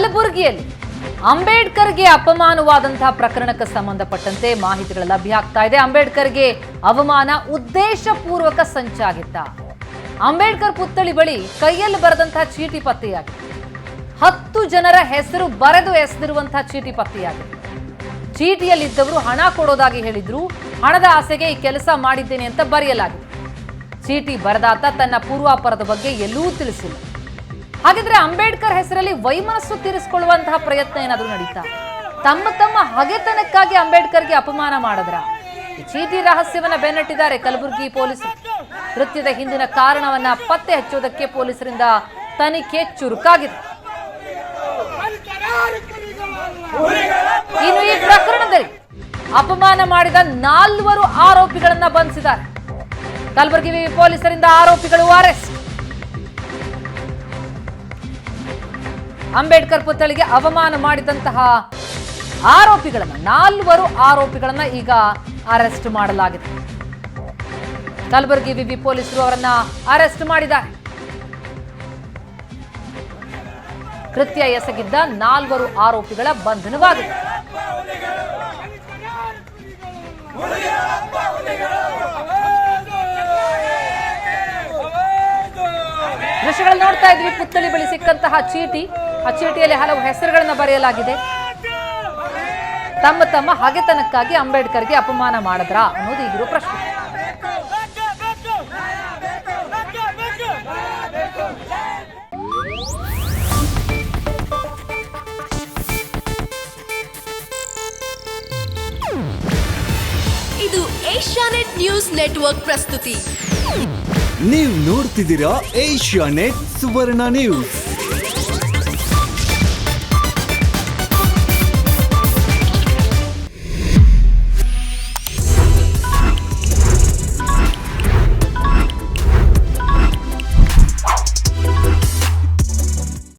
ಕಲಬುರಗಿಯಲ್ಲಿ ಅಂಬೇಡ್ಕರ್ಗೆ ಅಪಮಾನವಾದಂತಹ ಪ್ರಕರಣಕ್ಕೆ ಸಂಬಂಧಪಟ್ಟಂತೆ ಮಾಹಿತಿಗಳು ಲಭ್ಯ ಆಗ್ತಾ ಇದೆ. ಅಂಬೇಡ್ಕರ್ಗೆ ಅವಮಾನ ಉದ್ದೇಶಪೂರ್ವಕ ಸಂಚಾಗಿತ್ತ ಅಂಬೇಡ್ಕರ್ ಪುತ್ಥಳಿ ಬಳಿ ಕೈಯಲ್ಲಿ ಬರೆದಂತಹ ಚೀಟಿ ಪತ್ತೆಯಾಗಿದೆ. ಹತ್ತು ಜನರ ಹೆಸರು ಬರೆದು ಎಸೆದಿರುವಂತಹ ಚೀಟಿ ಪತ್ತೆಯಾಗಿದೆ. ಚೀಟಿಯಲ್ಲಿದ್ದವರು ಹಣ ಕೊಡೋದಾಗಿ ಹೇಳಿದ್ರು. ಹಣದ ಆಸೆಗೆ ಈ ಕೆಲಸ ಮಾಡಿದ್ದೇನೆ ಅಂತ ಬರೆಯಲಾಗಿದೆ. ಚೀಟಿ ಬರೆದಾತ ತನ್ನ ಪೂರ್ವಾಪರದ ಬಗ್ಗೆ ಎಲ್ಲೂ ತಿಳಿಸಿಲ್ಲ. ಹಾಗಿದ್ರೆ ಅಂಬೇಡ್ಕರ್ ಹೆಸರಲ್ಲಿ ವೈಮನಸ್ಸು ತೀರಿಸಿಕೊಳ್ಳುವಂತಹ ಪ್ರಯತ್ನ ಏನಾದರೂ ನಡೀತಾ? ತಮ್ಮ ತಮ್ಮ ಹಗೆತನಕ್ಕಾಗಿ ಅಂಬೇಡ್ಕರ್ಗೆ ಅಪಮಾನ ಮಾಡಿದ್ರ? ಚೀಟಿ ರಹಸ್ಯವನ್ನ ಬೆನ್ನಟ್ಟಿದ್ದಾರೆ ಕಲಬುರಗಿ ಪೊಲೀಸರು. ಕೃತ್ಯದ ಹಿಂದಿನ ಕಾರಣವನ್ನ ಪತ್ತೆ ಹಚ್ಚುವುದಕ್ಕೆ ಪೊಲೀಸರಿಂದ ತನಿಖೆ ಚುರುಕಾಗಿದೆ. ಇನ್ನು ಈ ಪ್ರಕರಣದಲ್ಲಿ ಅಪಮಾನ ಮಾಡಿದ ನಾಲ್ವರು ಆರೋಪಿಗಳನ್ನ ಬಂಧಿಸಿದ್ದಾರೆ. ಕಲಬುರಗಿ ಪೊಲೀಸರಿಂದ ಆರೋಪಿಗಳು ಅರೆಸ್ಟ್. ಅಂಬೇಡ್ಕರ್ ಪುತ್ಥಳಿಗೆ ಅವಮಾನ ಮಾಡಿದಂತಹ ಆರೋಪಿಗಳನ್ನು, ನಾಲ್ವರು ಆರೋಪಿಗಳನ್ನು ಈಗ ಅರೆಸ್ಟ್ ಮಾಡಲಾಗಿದೆ. ಕಲಬುರಗಿ ವಿವಿ ಪೊಲೀಸರು ಅವರನ್ನ ಅರೆಸ್ಟ್ ಮಾಡಿದ್ದಾರೆ. ಕೃತ್ಯ ಎಸಗಿದ್ದ ನಾಲ್ವರು ಆರೋಪಿಗಳ ಬಂಧನವಾಗಿದೆ. ದೃಶ್ಯಗಳು ನೋಡ್ತಾ ಇದ್ವಿ, ಪುತ್ಥಳಿ ಬಳಿ ಸಿಕ್ಕಂತಹ ಚೀಟಿ. ಆ ಚೀಟಿಯಲ್ಲಿ ಹಲವು ಹೆಸರುಗಳನ್ನು ಬರೆಯಲಾಗಿದೆ. ತಮ್ಮ ತಮ್ಮ ಹಗೆತನಕ್ಕಾಗಿ ಅಂಬೇಡ್ಕರ್ಗೆ ಅಪಮಾನ ಮಾಡಿದ್ರ ಅನ್ನೋದು ಈಗಿರೋ ಪ್ರಶ್ನೆ. ಇದು ಏಷ್ಯಾನೆಟ್ ನ್ಯೂಸ್ ನೆಟ್ವರ್ಕ್ ಪ್ರಸ್ತುತಿ. ನೀವು ನೋಡ್ತಿದ್ದೀರಾ ಏಷ್ಯಾ ನೆಟ್ ಸುವರ್ಣ ನ್ಯೂಸ್.